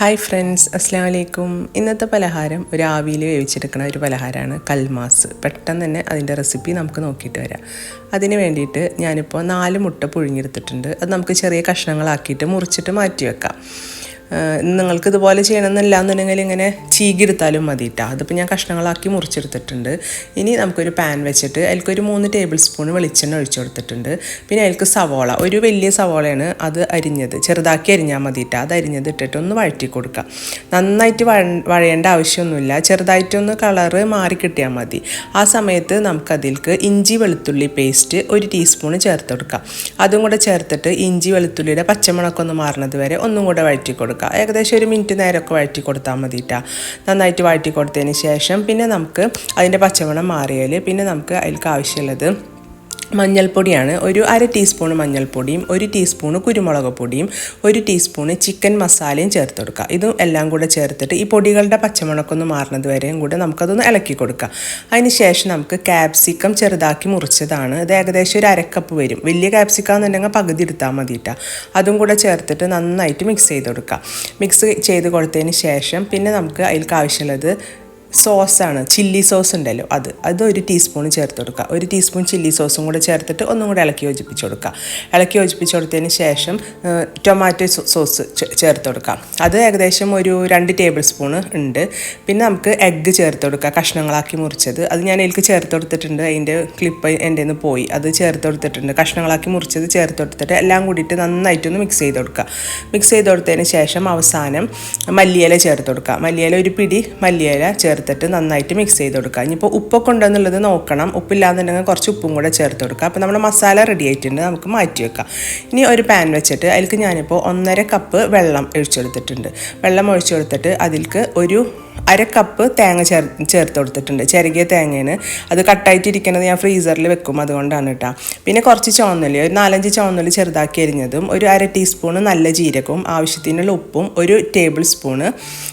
Hi friends അസ്സാം വലൈക്കും ഇന്നത്തെ പലഹാരം ഒരു ആവിയിൽ വേവിച്ചെടുക്കുന്ന ഒരു പലഹാരമാണ് കൽമാസ്. പെട്ടെന്ന് തന്നെ അതിന്റെ റെസിപ്പി നമുക്ക് നോക്കിയിട്ട് വരാം. അതിന് വേണ്ടിയിട്ട് ഞാനിപ്പോൾ നാല് മുട്ട പുഴുങ്ങിയെടുത്തിട്ടുണ്ട്. അത് നമുക്ക് ചെറിയ കഷ്ണങ്ങളാക്കിയിട്ട് മുറിച്ചിട്ട് മാറ്റി വെക്കാം. നിങ്ങൾക്ക് ഇതുപോലെ ചെയ്യണമെന്നില്ല എന്നുണ്ടെങ്കിൽ ഇങ്ങനെ ചീകിരുത്താലും മതി കേട്ടോ അതിപ്പോൾ ഞാൻ കഷ്ണങ്ങളാക്കി മുറിച്ചെടുത്തിട്ടുണ്ട്. ഇനി നമുക്കൊരു പാൻ വെച്ചിട്ട് അതിൽക്കൊരു മൂന്ന് ടേബിൾ സ്പൂൺ വെളിച്ചെണ്ണ ഒഴിച്ചു കൊടുത്തിട്ടുണ്ട്. പിന്നെ അതിൽക്ക് സവോള ഒരു വലിയ സവോളയാണ് അത് അരിഞ്ഞത്. ചെറുതാക്കി അരിഞ്ഞാൽ മതി കേട്ടോ അത് അരിഞ്ഞത് ഇട്ടിട്ട് ഒന്ന് വഴറ്റി കൊടുക്കുക നന്നായിട്ട് വഴ വഴയേണ്ട ആവശ്യമൊന്നുമില്ല. ചെറുതായിട്ടൊന്ന് കളറ് മാറി കിട്ടിയാൽ മതി. ആ സമയത്ത് നമുക്കതിൽക്ക് ഇഞ്ചി വെളുത്തുള്ളി പേസ്റ്റ് ഒരു ടീസ്പൂൺ ചേർത്ത് കൊടുക്കാം. അതും കൂടെ ചേർത്തിട്ട് ഇഞ്ചി വെളുത്തുള്ളിയുടെ പച്ചമുളക്കൊന്ന് മാറുന്നത് വരെ ഒന്നും കൂടെ വഴറ്റി കൊടുക്കുക ഏകദേശം ഒരു മിനിറ്റ് നേരമൊക്കെ വഴറ്റി കൊടുത്താൽ മതിട്ടാ. നന്നായിട്ട് വഴറ്റി കൊടുത്തതിന് ശേഷം പിന്നെ നമുക്ക് അതിന്റെ പച്ചമണം മാറിയാൽ പിന്നെ നമുക്ക് അതിലേക്ക് ആവശ്യമുള്ളത് മഞ്ഞൾപ്പൊടിയാണ്. ഒരു അര ടീസ്പൂൺ മഞ്ഞൾപ്പൊടിയും ഒരു ടീസ്പൂൺ കുരുമുളക് പൊടിയും ഒരു ടീസ്പൂൺ ചിക്കൻ മസാലയും ചേർത്ത് കൊടുക്കുക ഇതും എല്ലാം കൂടെ ചേർത്തിട്ട് ഈ പൊടികളുടെ പച്ചമുളക്കൊന്ന് മാറുന്നത് വരെയും കൂടെ നമുക്കതൊന്ന് ഇളക്കി കൊടുക്കുക. അതിന് ശേഷം നമുക്ക് ക്യാപ്സിക്കം ചെറുതാക്കി മുറിച്ചതാണ്. ഇത് ഏകദേശം ഒരു അരക്കപ്പ് വരും. വലിയ ക്യാപ്സിക്കം എന്നുണ്ടെങ്കിൽ പകുതി എടുത്താൽ മതിയിട്ടാ അതും കൂടെ ചേർത്തിട്ട് നന്നായിട്ട് മിക്സ് ചെയ്ത് കൊടുക്കുക മിക്സ് ചെയ്ത് കൊടുത്തതിന് ശേഷം പിന്നെ നമുക്ക് അതിൽക്ക് ആവശ്യമുള്ളത് സോസാണ് ചില്ലി സോസ് ഉണ്ടല്ലോ അത്. അത് ഒരു ടീസ്പൂൺ ചേർത്ത് കൊടുക്കുക. ഒരു ടീസ്പൂൺ ചില്ലി സോസും കൂടെ ചേർത്തിട്ട് ഒന്നും കൂടെ ഇളക്കി യോജിപ്പിച്ച് കൊടുക്കുക. ഇളക്കി യോജിപ്പിച്ച് കൊടുത്തതിന് ശേഷം ടൊമാറ്റോ സോസ് ചേർത്ത് കൊടുക്കുക. അത് ഏകദേശം ഒരു രണ്ട് ടേബിൾ സ്പൂൺ ഉണ്ട്. പിന്നെ നമുക്ക് എഗ്ഗ് ചേർത്ത് കൊടുക്കുക. കഷ്ണങ്ങളാക്കി മുറിച്ചത്. അത് ഞാൻ എനിക്ക് ചേർത്ത് കൊടുത്തിട്ടുണ്ട്. അതിന്റെ ക്ലിപ്പ് എന്റെ നിന്ന് പോയി. അത് ചേർത്ത് കൊടുത്തിട്ടുണ്ട്. കഷ്ണങ്ങളാക്കി മുറിച്ചത് ചേർത്ത് കൊടുത്തിട്ട് എല്ലാം കൂടിയിട്ട് നന്നായിട്ടൊന്ന് മിക്സ് ചെയ്ത് കൊടുക്കുക. മിക്സ് ചെയ്ത് കൊടുത്തതിന് ശേഷം അവസാനം മല്ലിയില ചേർത്ത് കൊടുക്കുക. മല്ലിയില ഒരു പിടി മല്ലിയില ചേർത്തിട്ട് നന്നായിട്ട് മിക്സ് ചെയ്ത് കൊടുക്കുക. ഇനിയിപ്പോൾ ഉപ്പൊക്കെ ഉണ്ടെന്നുള്ളത് നോക്കണം. ഉപ്പില്ലാന്നുണ്ടെങ്കിൽ കുറച്ച് ഉപ്പും കൂടെ ചേർത്ത് കൊടുക്കുക. അപ്പോൾ നമ്മുടെ മസാല റെഡി ആയിട്ടുണ്ട്. നമുക്ക് മാറ്റി വെക്കാം. ഇനി ഒരു പാൻ വെച്ചിട്ട് അതിലേക്ക് ഞാനിപ്പോൾ ഒന്നര കപ്പ് വെള്ളം ഒഴിച്ചെടുത്തിട്ടുണ്ട് വെള്ളം ഒഴിച്ചു കൊടുത്തിട്ട് അതിലേക്ക് ഒരു അര കപ്പ് തേങ്ങ ചേർ ചേർത്ത് കൊടുത്തിട്ടുണ്ട്. ചെറുകിയ തേങ്ങയാണ്. അത് കട്ടായിട്ടിരിക്കുന്നത് ഞാൻ ഫ്രീസറിൽ വെക്കും അതുകൊണ്ടാണ് കേട്ടോ. പിന്നെ കുറച്ച് ചുവന്നുള്ളി ഒരു നാലഞ്ച് ചുവന്നുള്ളി ചെറുതാക്കി അരിഞ്ഞതും ഒരു അര ടീസ്പൂണ് നല്ല ജീരകവും ആവശ്യത്തിനുള്ള ഉപ്പും ഒരു ടേബിൾ സ്പൂണ്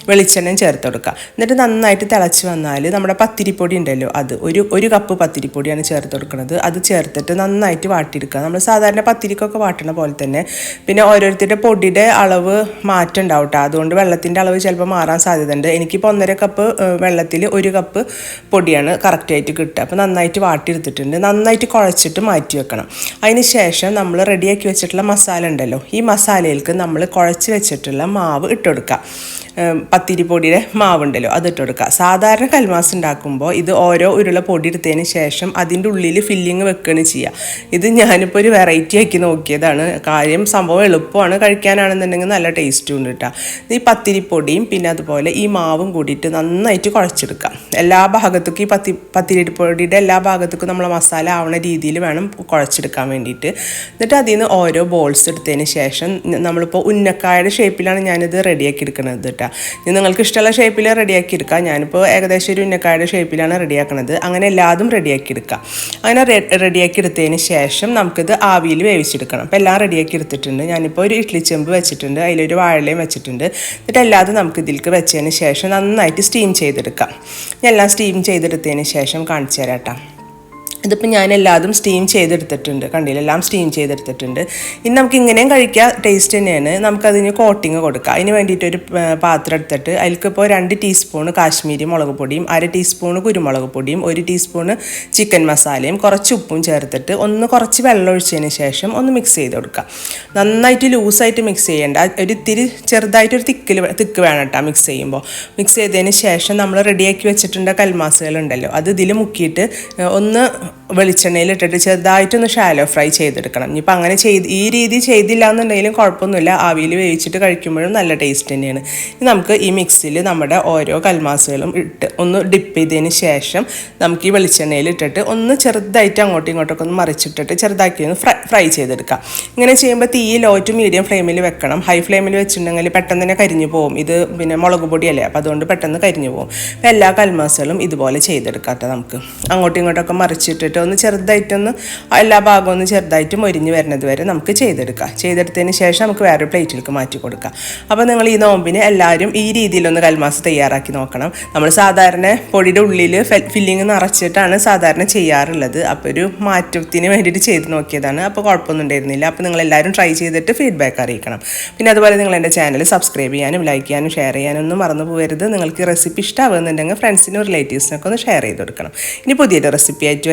വെളിച്ചെണ്ണയും ചേർത്ത് കൊടുക്കുക. എന്നിട്ട് നന്നായിട്ട് തിളച്ച് വന്നാൽ നമ്മുടെ പത്തിരിപ്പൊടി ഉണ്ടല്ലോ അത് ഒരു ഒരു കപ്പ് പത്തിരിപ്പൊടിയാണ് ചേർത്ത് കൊടുക്കുന്നത്. അത് ചേർത്തിട്ട് നന്നായിട്ട് വാട്ടിയെടുക്കുക. നമ്മൾ സാധാരണ പത്തിരിക്കൊക്കെ വാട്ടണ പോലെ തന്നെ. പിന്നെ ഓരോരുത്തരുടെ പൊടിയുടെ അളവ് മാറ്റം ഉണ്ടാവും കേട്ടോ. അതുകൊണ്ട് വെള്ളത്തിന്റെ അളവ് ചിലപ്പോൾ മാറാൻ സാധ്യതയുണ്ട്. എനിക്കിപ്പോൾ ഒന്നര കപ്പ് വെള്ളത്തിൽ ഒരു കപ്പ് പൊടിയാണ് കറക്റ്റായിട്ട് കിട്ടുക. അപ്പോൾ നന്നായിട്ട് വാട്ടിയെടുത്തിട്ടുണ്ട്. നന്നായിട്ട് കുഴച്ചിട്ട് മാറ്റി വെക്കണം. അതിന് ശേഷം നമ്മൾ റെഡിയാക്കി വെച്ചിട്ടുള്ള മസാല ഉണ്ടല്ലോ. ഈ മസാലയിലേക്ക് നമ്മൾ കുഴച്ച് വെച്ചിട്ടുള്ള മാവ് ഇട്ട് കൊടുക്കുക. ഏം, പത്തിരിപ്പൊടിയുടെ മാവുണ്ടല്ലോ അതിട്ട് കൊടുക്കുക സാധാരണ കൽമാസ് ഉണ്ടാക്കുമ്പോൾ ഇത് ഓരോ ഉരുള പൊടി എടുത്തതിന് ശേഷം അതിന്റെ ഉള്ളിൽ ഫില്ലിങ് വെക്കുകയാണ് ചെയ്യുക. ഇത് ഞാനിപ്പോൾ ഒരു വെറൈറ്റി ആക്കി നോക്കിയതാണ്. കാര്യം സംഭവം എളുപ്പമാണ് കഴിക്കാനാണെന്നുണ്ടെങ്കിൽ നല്ല ടേസ്റ്റും ഉണ്ട് കേട്ടോ ഈ പത്തിരിപ്പൊടിയും പിന്നെ അതുപോലെ ഈ മാവും കൂടിയിട്ട് നന്നായിട്ട് കുഴച്ചെടുക്കുക. എല്ലാ ഭാഗത്തേക്കും ഈ പത്തി പത്തിരിപ്പൊടിയുടെ എല്ലാ ഭാഗത്തേക്കും നമ്മൾ മസാല ആവണ രീതിയിൽ വേണം കുഴച്ചെടുക്കാൻ വേണ്ടിയിട്ട്. എന്നിട്ട് അതിൽ നിന്ന് ഓരോ ബോൾസ് എടുത്തതിന് ശേഷം നമ്മളിപ്പോൾ ഉന്നക്കായുടെ ഷേപ്പിലാണ് ഞാനിത് റെഡിയാക്കി എടുക്കുന്നത് കേട്ടോ ഇനി നിങ്ങൾക്ക് ഇഷ്ടമുള്ള ഷേപ്പിൽ റെഡിയാക്കി എടുക്കാം ഞാനിപ്പോൾ ഏകദേശം ഒരു ഉന്നക്കായുടെ ഷേപ്പിലാണ് റെഡിയാക്കുന്നത് അങ്ങനെ എല്ലാതും റെഡിയാക്കി എടുക്കാം അങ്ങനെ റെഡിയാക്കി എടുത്തതിന് ശേഷം നമുക്കിത് ആവിയിൽ വേവിച്ചെടുക്കണം. അപ്പോൾ എല്ലാം റെഡിയാക്കി എടുത്തിട്ടുണ്ട് ഞാനിപ്പോൾ ഒരു ഇഡ്ലി ചെമ്പ് വെച്ചിട്ടുണ്ട്. അതിലൊരു വാഴലയും വെച്ചിട്ടുണ്ട്. എന്നിട്ട് എല്ലാതും നമുക്ക് ഇതിലേക്ക് വെച്ചതിന് ശേഷം നന്നായിട്ട് സ്റ്റീം ചെയ്തെടുക്കാം. എല്ലാം സ്റ്റീം ചെയ്തെടുത്തതിന് ശേഷം കാണിച്ചു തരാം കേട്ടോ. ഇതിപ്പോൾ ഞാൻ എല്ലാതും സ്റ്റീം ചെയ്തെടുത്തിട്ടുണ്ട്. കണ്ടില്ല? എല്ലാം സ്റ്റീം ചെയ്തെടുത്തിട്ടുണ്ട്. ഇനി നമുക്ക് ഇങ്ങനെയും കഴിക്കാം. ടേസ്റ്റ് തന്നെയാണ്. നമുക്കതിന് കോട്ടിങ് കൊടുക്കാം. അതിന് വേണ്ടിയിട്ട് ഒരു പാത്രം എടുത്തിട്ട് അതിൽക്കിപ്പോൾ രണ്ട് ടീസ്പൂൺ കാശ്മീരി മുളക് പൊടിയും അര ടീസ്പൂൺ കുരുമുളക് പൊടിയും ഒരു ടീസ്പൂൺ ചിക്കൻ മസാലയും കുറച്ച് ഉപ്പും ചേർത്തിട്ട് ഒന്ന് കുറച്ച് വെള്ളം ഒഴിച്ചതിന് ശേഷം ഒന്ന് മിക്സ് ചെയ്ത് കൊടുക്കുക നന്നായിട്ട് ലൂസായിട്ട് മിക്സ് ചെയ്യേണ്ട. ഒരു ഇത്തിരി ചെറുതായിട്ടൊരു തിക്കിൽ തിക്ക് വേണം കേട്ടോ മിക്സ് ചെയ്യുമ്പോൾ മിക്സ് ചെയ്തതിന് ശേഷം നമ്മൾ റെഡിയാക്കി വെച്ചിട്ടുണ്ട് കൽമാസുകളുണ്ടല്ലോ. അത് ഇതിൽ മുക്കിയിട്ട് ഒന്ന് വെളിച്ചെണ്ണയിൽ ഇട്ടിട്ട് ചെറുതായിട്ടൊന്ന് ഷാലോ ഫ്രൈ ചെയ്തെടുക്കണം. ഇനിയിപ്പോൾ അങ്ങനെ ചെയ്ത് ഈ രീതി ചെയ്തില്ല എന്നുണ്ടെങ്കിലും കുഴപ്പമൊന്നുമില്ല. ആവിയിൽ വേവിച്ചിട്ട് കഴിക്കുമ്പോഴും നല്ല ടേസ്റ്റ് തന്നെയാണ്. നമുക്ക് ഈ മിക്സിയിൽ നമ്മുടെ ഓരോ കൽമാസുകളും ഇട്ട് ഒന്ന് ഡിപ്പ് ചെയ്തതിന് ശേഷം നമുക്ക് ഈ വെളിച്ചെണ്ണയിൽ ഇട്ടിട്ട് ഒന്ന് ചെറുതായിട്ട് അങ്ങോട്ടും ഇങ്ങോട്ടൊക്കെ ഒന്ന് മറിച്ചിട്ടിട്ട് ചെറുതാക്കി ഒന്ന് ഫ്രൈ ഫ്രൈ ചെയ്തെടുക്കാം. ഇങ്ങനെ ചെയ്യുമ്പോൾ തീ ലോ ടു മീഡിയം ഫ്ലെയിമിൽ വെക്കണം. ഹൈ ഫ്ലെയിമിൽ വെച്ചിട്ടുണ്ടെങ്കിൽ പെട്ടെന്ന് തന്നെ കരിഞ്ഞു പോകും ഇത് പിന്നെ മുളക് പൊടിയല്ലേ? അപ്പോൾ അതുകൊണ്ട് പെട്ടെന്ന് കരിഞ്ഞു പോകും അപ്പോൾ എല്ലാ കൽമാസുകളും ഇതുപോലെ ചെയ്തെടുക്കാം നമുക്ക്. അങ്ങോട്ടും ഇങ്ങോട്ടൊക്കെ മറിച്ചിട്ടിട്ട് കേട്ടോ ഒന്ന് ചെറുതായിട്ടൊന്ന് എല്ലാ ഭാഗവും ഒന്ന് ചെറുതായിട്ട് മൊരിഞ്ഞ് വരുന്നത് വരെ നമുക്ക് ചെയ്തെടുക്കാം. ചെയ്തെടുത്തതിന് ശേഷം നമുക്ക് വേറെ പ്ലേറ്റിലേക്ക് മാറ്റി കൊടുക്കാം. അപ്പോൾ നിങ്ങൾ ഈ നോമ്പിന് എല്ലാവരും ഈ രീതിയിലൊന്ന് കൽമാസ് തയ്യാറാക്കി നോക്കണം. നമ്മൾ സാധാരണ പൊടിയുടെ ഉള്ളിൽ ഫില്ലിങ് നിറച്ചിട്ടാണ് സാധാരണ ചെയ്യാറുള്ളത്. അപ്പോൾ ഒരു മാറ്റത്തിന് വേണ്ടിയിട്ട് ചെയ്ത് നോക്കിയതാണ്. അപ്പോൾ കുഴപ്പമൊന്നും ഉണ്ടായിരുന്നില്ല. അപ്പോൾ നിങ്ങൾ എല്ലാവരും ട്രൈ ചെയ്തിട്ട് ഫീഡ്ബാക്ക് അറിയിക്കണം. പിന്നെ അതുപോലെ നിങ്ങൾ എന്റെ ചാനൽ സബ്സ്ക്രൈബ് ചെയ്യാനും ലൈക്ക് ചെയ്യാനും ഷെയർ ചെയ്യാനും ഒന്നും മറന്നു പോകരുത്. നിങ്ങൾക്ക് റെസിപ്പി ഇഷ്ടമാകുന്നുണ്ടെങ്കിൽ ഫ്രണ്ട്സിനും റിലേറ്റീവ്സിനൊക്കെ ഒന്ന് ഷെയർ ചെയ്ത് കൊടുക്കണം. ഇനി പുതിയൊരു റെസിപ്പി ആയിട്ട്